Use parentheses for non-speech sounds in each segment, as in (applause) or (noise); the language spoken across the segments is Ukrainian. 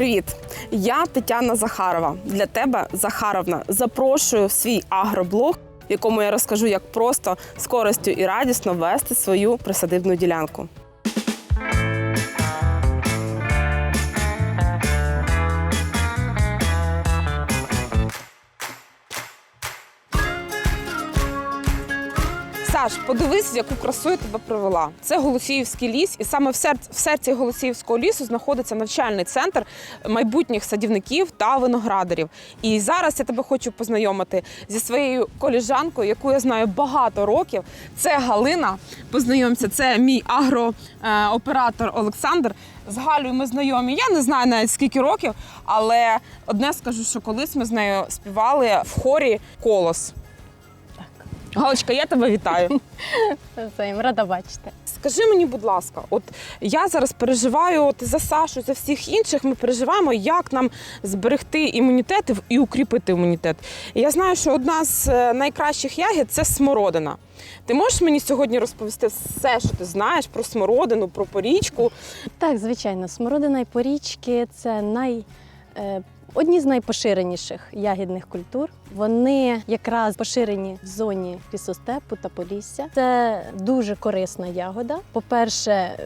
Привіт! Я Тетяна Захарова. Для тебе Захаровна запрошую в свій агроблог, в якому я розкажу, як просто з користю і радісно вести свою присадибну ділянку. Саш, подивись, яку красу я тебе привела. Це Голосіївський ліс, і саме в серці, в серці Голосіївського лісу знаходиться навчальний центр майбутніх садівників та виноградарів. І зараз я тебе хочу познайомити зі своєю коліжанкою, яку я знаю багато років. Це Галина. Познайомся, це мій агрооператор Олександр. З Галею ми знайомі. Я не знаю навіть скільки років, але одне скажу, що колись ми з нею співали в хорі колос. Галочка, я тебе вітаю. Взаєм, рада бачити. Скажи мені, будь ласка, от я зараз переживаю от за Сашу, за всіх інших. Ми переживаємо, як нам зберегти імунітет і укріпити імунітет. І я знаю, що одна з е, найкращих ягід це смородина. Ти можеш мені сьогодні розповісти все, що ти знаєш про смородину, про порічку? Так, звичайно, смородина і порічки це най, е, одні з найпоширеніших ягідних культур. Вони якраз поширені в зоні лісостепу та полісся. Це дуже корисна ягода. По-перше,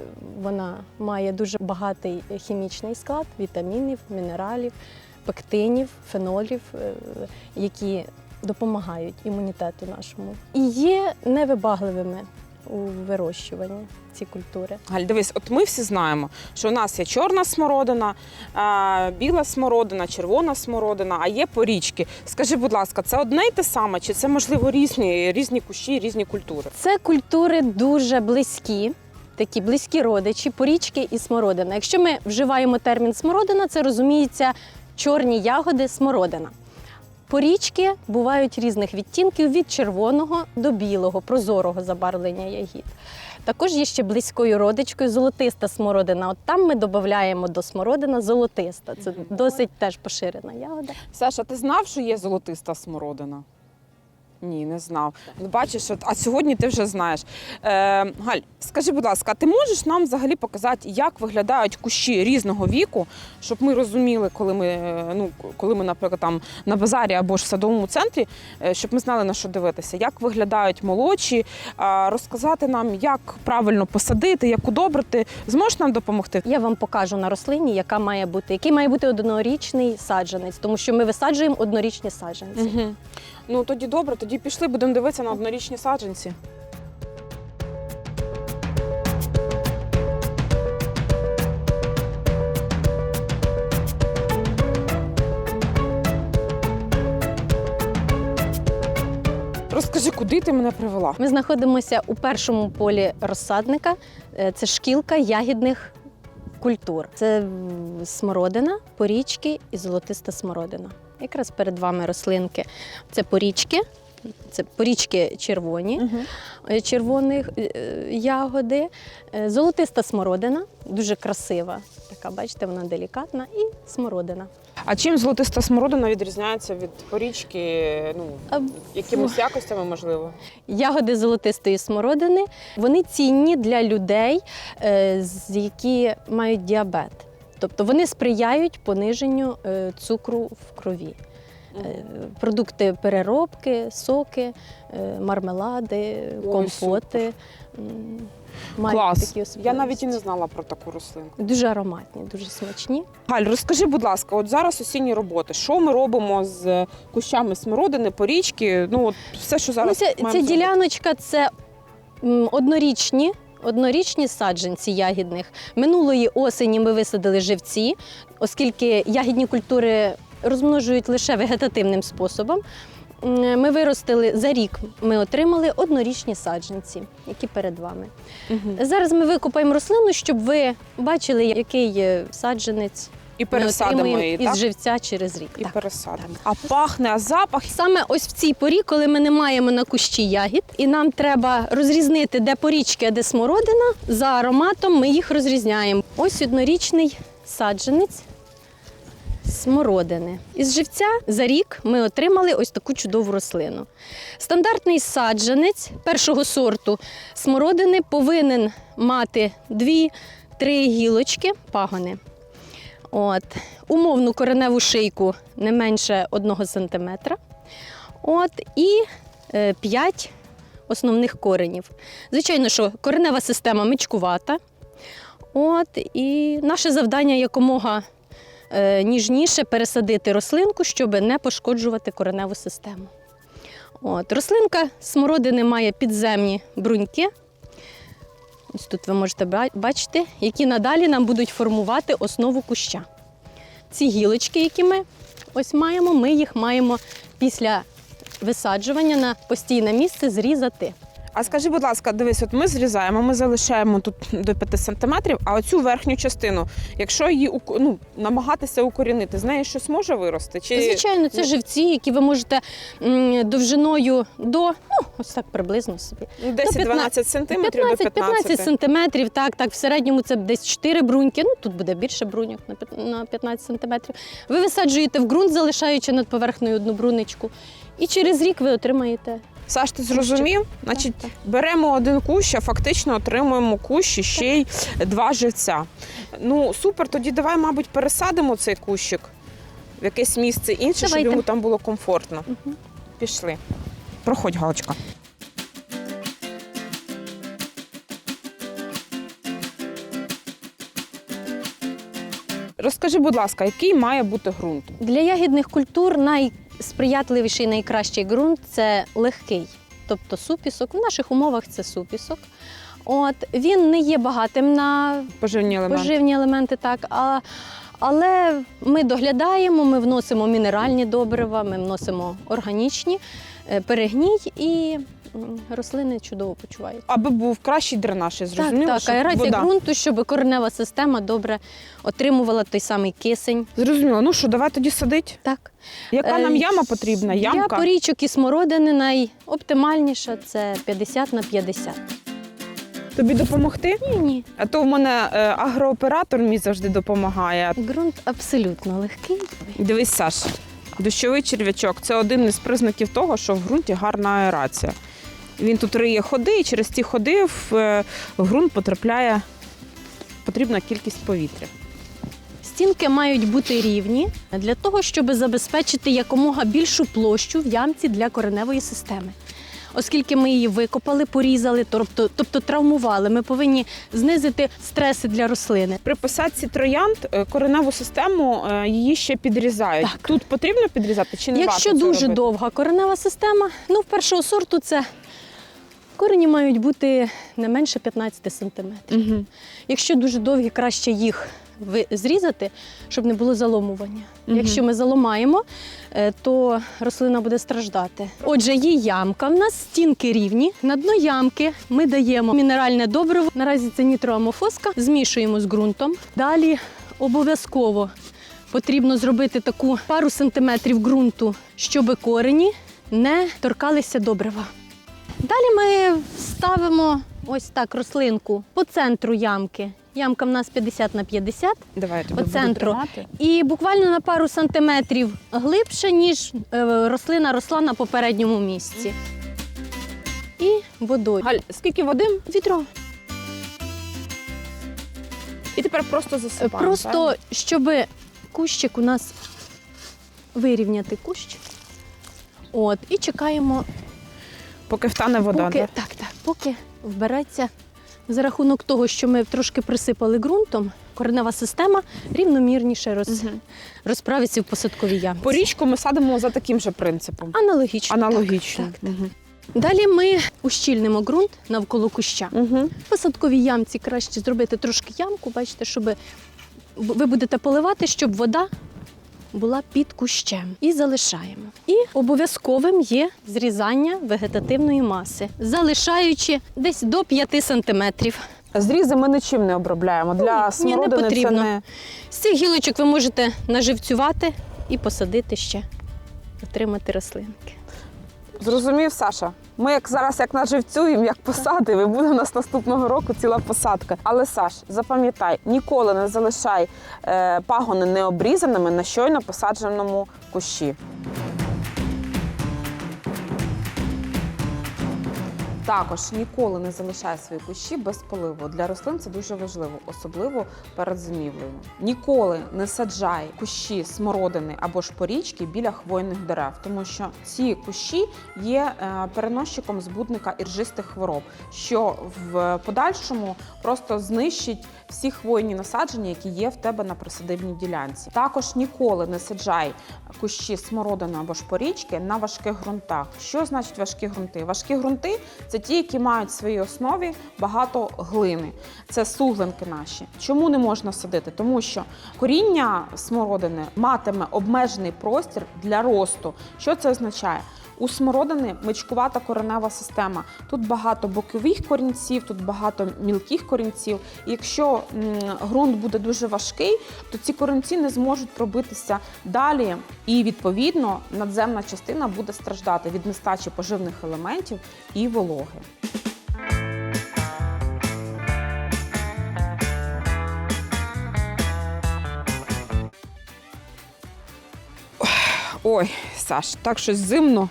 вона має дуже багатий хімічний склад вітамінів, мінералів, пектинів, фенолів, е, які допомагають імунітету нашому. І є невибагливими у вирощуванні ці культури. Галь, дивись, от ми всі знаємо, що у нас є чорна смородина, біла смородина, червона смородина, а є порічки. Скажи, будь ласка, це одне й те саме, чи це можливо різні, різні кущі, різні культури? Це культури дуже близькі. Такі близькі родичі, порічки і смородина. Якщо ми вживаємо термін смородина, це розуміється чорні ягоди смородина. Порічки бувають різних відтінків від червоного до білого, прозорого забарвлення ягід. Також є ще близькою родичкою золотиста смородина. От там ми додаємо до смородина золотиста. Це досить теж поширена ягода. Саша, ти знав, що є золотиста смородина? Ні, не знав. Ну, бачиш, от, а сьогодні ти вже знаєш. Е, Галь, скажи, будь ласка, ти можеш нам взагалі показати, як виглядають кущі різного віку, щоб ми розуміли, коли ми, е, ну, коли ми, наприклад, там на базарі або ж в садовому центрі, е, щоб ми знали на що дивитися, як виглядають молодші, розказати нам, як правильно посадити, як удобрити. Зможеш нам допомогти? Я вам покажу на рослині, яка має бути, який має бути однорічний саджанець, тому що ми висаджуємо однорічні саджанці. Угу. Ну тоді добре, тоді пішли, будемо дивитися на однорічні саджанці. Розкажи, куди ти мене привела? Ми знаходимося у першому полі розсадника. Е, Це шкілка ягідних культур. Це смородина, порічки і золотиста смородина. Якраз перед вами рослинки. Це порічки. Це порічки червоні, е, червоних е, ягоди, Е, золотиста смородина, дуже красива. Така, бачите, вона делікатна, і смородина. А чим золотиста смородина відрізняється від порічки? Ну, якимись якостями, можливо? Ягоди золотистої смородини вони цінні для людей, які мають діабет. Тобто вони сприяють пониженню е, цукру в крові. Е, Продукти переробки, соки, е, мармелади, компоти. мають Клас. такі Я навіть і не знала про таку рослинку. Дуже ароматні, дуже смачні. Галь, розкажи, будь ласка, от зараз осінні роботи. Що ми робимо з кущами смородини, порічки? Ну, от все, що зараз ну, ця, маємо ця зробити. діляночка це м, однорічні. Однорічні саджанці ягідних. Минулої осені ми висадили живці, оскільки ягідні культури розмножують лише вегетативним способом. Ми виростили за рік, ми отримали однорічні саджанці, які перед вами. Угу. Зараз ми викопаємо рослину, щоб ви бачили, який е, саджанець І пересадимо отримуємо її, із так? живця через рік. І Так. пересадимо. А пахне, а запах. Саме ось в цій порі, коли ми не маємо на кущі ягід, і нам треба розрізнити, де порічки, а де смородина, за ароматом ми їх розрізняємо. Ось однорічний саджанець смородини. Із живця за рік ми отримали ось таку чудову рослину. Стандартний саджанець першого сорту смородини повинен мати дві-три гілочки, пагони. От. Умовну кореневу шийку не менше 1 см. От. І 5 основних коренів. Звичайно, що коренева система мичкувата. От. І наше завдання якомога е, ніжніше пересадити рослинку, щоб не пошкоджувати кореневу систему. От. Рослинка смородини має підземні бруньки. Ось тут ви можете ба- бачити, які надалі нам будуть формувати основу куща. Ці гілочки, які ми ось маємо, ми їх маємо після висаджування на постійне місце зрізати. А скажи, будь ласка, дивись, от ми зрізаємо, ми залишаємо тут до 5 сантиметрів, а оцю верхню частину, якщо її уко- ну, намагатися укорінити, з неї щось може вирости? Чи Звичайно, це Ну, живці, які ви можете м, довжиною до ну, ось так приблизно собі. 10-12 сантиметрів до 15? 15 сантиметрів, так, так, в середньому це десь 4 бруньки. Ну тут буде більше бруньок на п'ят- на 15 сантиметрів. Ви висаджуєте в ґрунт, залишаючи над поверхнею одну бруничку. І через рік ви отримаєте. Саш, ти зрозумів? Значить, беремо один кущ, а фактично отримуємо кущ і ще й два живця. Ну, супер, тоді давай, мабуть, пересадимо цей кущик в якесь місце інше, щоб Давайте. йому там було комфортно. Пішли. Проходь, Галочка. Розкажи, будь ласка, який має бути ґрунт? Для ягідних культур найсприятливіший, найкращий ґрунт це легкий, тобто супісок. В наших умовах це супісок. От він не є багатим на Поживні елементи. поживні елементи, так. А, але ми доглядаємо, ми вносимо мінеральні добрива, ми вносимо органічні, е, перегній і рослини чудово почувають. Аби був кращий дренаж, я зрозуміла, так, так, аерація вода. ґрунту, щоб коренева система добре отримувала той самий кисень. Зрозуміло. Ну що, давай тоді садить. Так. Яка Е, нам яма потрібна? Для порічок і смородини найоптимальніша це 50 на 50. Тобі допомогти? Ні, ні. А то в мене е, агрооператор мій завжди допомагає. Ґрунт абсолютно легкий. Дивись, Саш, дощовий черв'ячок це один із признаків того, що в ґрунті гарна аерація. Він тут риє ходи, і через ці ходи в, е, ґрунт потрапляє потрібна кількість повітря. Стінки мають бути рівні для того, щоб забезпечити якомога більшу площу в ямці для кореневої системи. Оскільки ми її викопали, порізали, тобто, тобто травмували, ми повинні знизити стреси для рослини. При посадці троянд е, кореневу систему е, її ще підрізають. Так. Тут потрібно підрізати чи не Якщо варто це дуже робити? довга коренева система, ну в першого сорту це корені мають бути не менше 15 сантиметрів. Угу. Якщо дуже довгі, краще їх зрізати, щоб не було заломування. Мгм. Якщо ми заломаємо, е, то рослина буде страждати. Отже, є ямка. В нас стінки рівні. На дно ямки ми даємо мінеральне добриво. Наразі це нітроамофоска, змішуємо з ґрунтом. Далі обов'язково потрібно зробити таку пару сантиметрів ґрунту, щоб корені не торкалися добрива. Далі ми ставимо ось так рослинку по центру ямки. Ямка в нас 50 на 50. Давай я тобі По буду центру. тримати. І буквально на пару сантиметрів глибше, ніж е, рослина росла на попередньому місці. І водою. Галь, скільки води? Відро. І тепер просто засипаємо. Просто правильно? щоб кущик у нас вирівняти кущ. От, і чекаємо, поки втане вода. поки, да? так, так, поки вбереться за рахунок того, що ми трошки присипали ґрунтом, коренева система рівномірніше роз, Мгм. розправиться в посадковій ямці. Порічку ми садимо за таким же принципом. Аналогічно. Аналогічно. Так, так, так. Далі ми ущільнимо ґрунт навколо куща. Угу. В посадковій ямці краще зробити трошки ямку, бачите, щоб ви будете поливати, щоб вода була під кущем. І залишаємо. І обов'язковим є зрізання вегетативної маси, залишаючи десь до 5 сантиметрів. Зрізи ми нічим не обробляємо. Для Ні, ні, не смородини це потрібно. не З цих гілочок ви можете наживцювати і посадити ще, отримати рослинки. зрозумів, Саша. Ми як зараз як наживцюємо, як посадимо, і буде у нас наступного року ціла посадка. Але Саш, запам'ятай, ніколи не залишай е, пагони необрізаними на щойно посадженому кущі. Також ніколи не залишай свої кущі без поливу. Для рослин це дуже важливо, особливо перед зимівлею. Ніколи не саджай кущі смородини або ж порічки біля хвойних дерев, тому що ці кущі є е, переносчиком збудника іржистих хвороб, що в подальшому просто знищить всі хвойні насадження, які є в тебе на присадибній ділянці. Також ніколи не саджай кущі смородини або ж порічки на важких ґрунтах. Що значить важкі ґрунти? Важкі ґрунти це ті, які мають в своїй основі багато глини. Це суглинки наші. Чому не можна садити? Тому що коріння смородини матиме обмежений простір для росту. Що це означає? У смородини мичкувата коренева система. Тут багато бокових корінців, тут багато мілких корінців. І якщо ґрунт буде дуже важкий, то ці корінці не зможуть пробитися далі, і відповідно надземна частина буде страждати від нестачі поживних елементів і вологи. Ой, Саш, так щось зимно,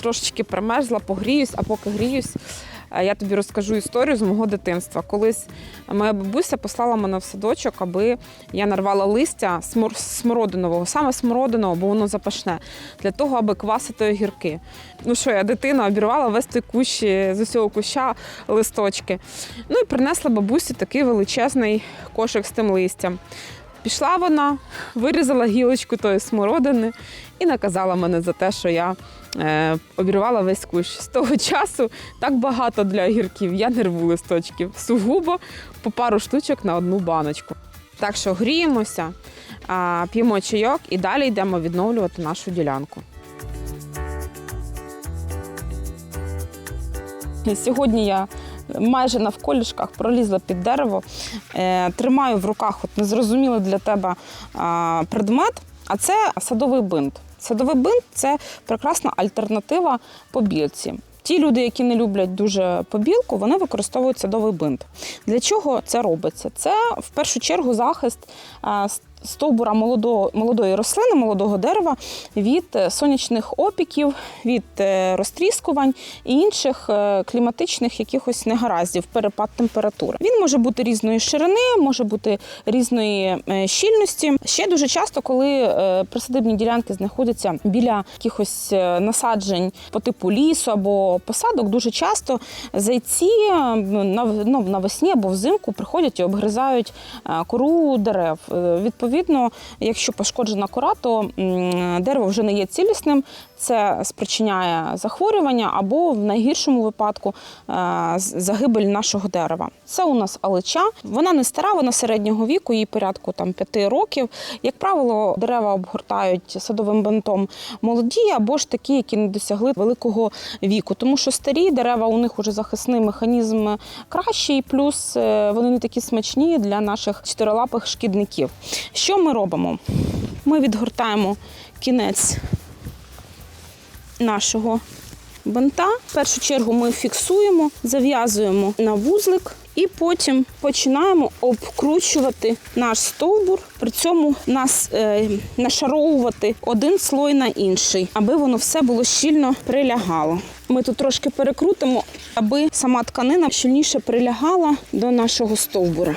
трошечки примерзла, погріюсь, а поки гріюсь, е, я тобі розкажу історію з мого дитинства. Колись моя бабуся послала мене в садочок, аби я нарвала листя смор- смородинового, саме смородинового, бо воно запашне, для того, аби квасити огірки. Ну що, я дитина обірвала весь той кущ з усього куща листочки. Ну і принесла бабусі такий величезний кошик з тим листям. Пішла вона, вирізала гілочку тої смородини і наказала мене за те, що я обірвала весь кущ. З того часу так багато для огірків. Я не рву листочків. Сугубо по пару штучок на одну баночку. Так що гріємося, п'ємо чайок і далі йдемо відновлювати нашу ділянку. Сьогодні я майже навколішках пролізла під дерево, е, тримаю в руках от незрозумілий для тебе предмет, а це садовий бинт. Садовий бинт це прекрасна альтернатива побілці. Ті люди, які не люблять дуже побілку, вони використовують садовий бинт. Для чого це робиться? Це в першу чергу захист с- стовбура молодого, молодої рослини, молодого дерева від е, сонячних опіків, від е, розтріскувань і інших е, кліматичних якихось негараздів, перепад температури. Він може бути різної ширини, може бути різної щільності. Ще дуже часто, коли присадибні ділянки знаходяться біля якихось насаджень по типу лісу або посадок, дуже часто зайці ну, навесні або взимку приходять і обгризають кору дерев. Е, Відповідно, якщо пошкоджена кора, то дерево вже не є цілісним. Це спричиняє захворювання або в найгіршому випадку е, загибель нашого дерева. Це у нас алича. Вона не стара, вона середнього віку, їй порядку там 5 років. Як правило, дерева обгортають садовим бентом молоді або ж такі, які не досягли великого віку. Тому що старі дерева у них уже захисний механізм кращий, плюс е, вони не такі смачні для наших чотирилапих шкідників. Що ми робимо? Ми відгортаємо кінець нашого бинта. В першу чергу ми фіксуємо, зав'язуємо на вузлик і потім починаємо обкручувати наш стовбур, при цьому нас е, нашаровувати один слой на інший, аби воно все було щільно прилягало. Ми тут трошки перекрутимо, аби сама тканина щільніше прилягала до нашого стовбура.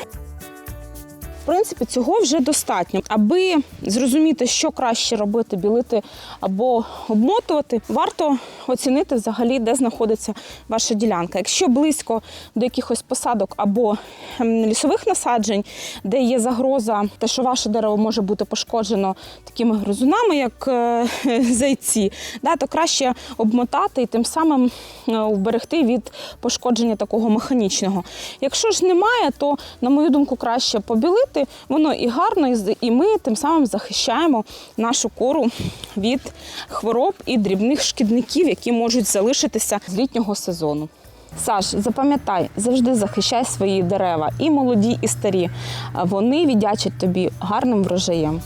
В принципі, цього вже достатньо. Аби зрозуміти, що краще робити, білити або обмотувати, варто оцінити взагалі, де знаходиться ваша ділянка. Якщо близько до якихось посадок або ем, лісових насаджень, де є загроза, те, що ваше дерево може бути пошкоджено такими гризунами, як е, (laughs) зайці, то краще обмотати і тим самим е, вберегти від пошкодження такого механічного. Якщо ж немає, то, на мою думку, краще побілити. Воно і гарно, і ми тим самим захищаємо нашу кору від хвороб і дрібних шкідників, які можуть залишитися з літнього сезону. Саш, запам'ятай, завжди захищай свої дерева, і молоді, і старі. Вони віддячать тобі гарним врожаєм.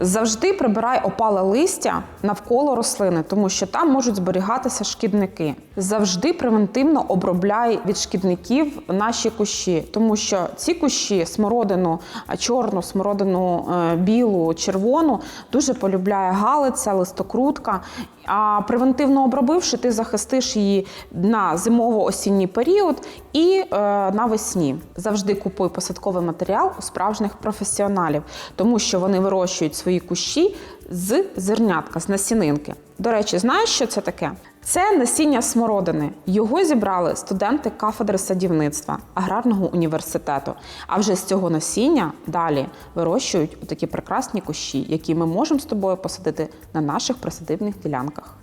Завжди прибирай опале листя навколо рослини, тому що там можуть зберігатися шкідники. Завжди превентивно обробляй від шкідників наші кущі, тому що ці кущі смородину чорну, смородину е, білу, червону дуже полюбляє галиця, листокрутка. А превентивно обробивши, ти захистиш її на зимово-осінній період і е, навесні. Завжди купуй посадковий матеріал у справжніх професіоналів, тому що вони вирощують свої кущі з зернятка, з насінинки. До речі, знаєш, що це таке? Це насіння смородини. Його зібрали студенти кафедри садівництва аграрного університету. А вже з цього насіння далі вирощують такі прекрасні кущі, які ми можемо з тобою посадити на наших присадибних ділянках.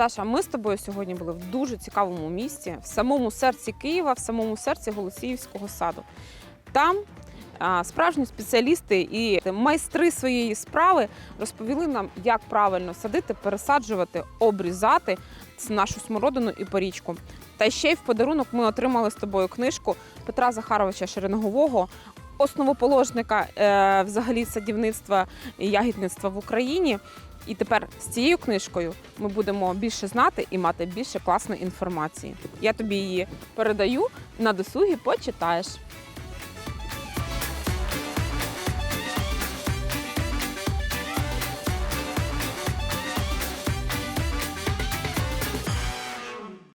Саша, ми з тобою сьогодні були в дуже цікавому місці, в самому серці Києва, в самому серці Голосіївського саду. Там справжні спеціалісти і майстри своєї справи розповіли нам, як правильно садити, пересаджувати, обрізати нашу смородину і порічку. Та ще й в подарунок ми отримали з тобою книжку Петра Захаровича Шереногового, основоположника е, взагалі садівництва і ягідництва в Україні. І тепер з цією книжкою ми будемо більше знати і мати більше класної інформації. Я тобі її передаю на досугі, почитаєш.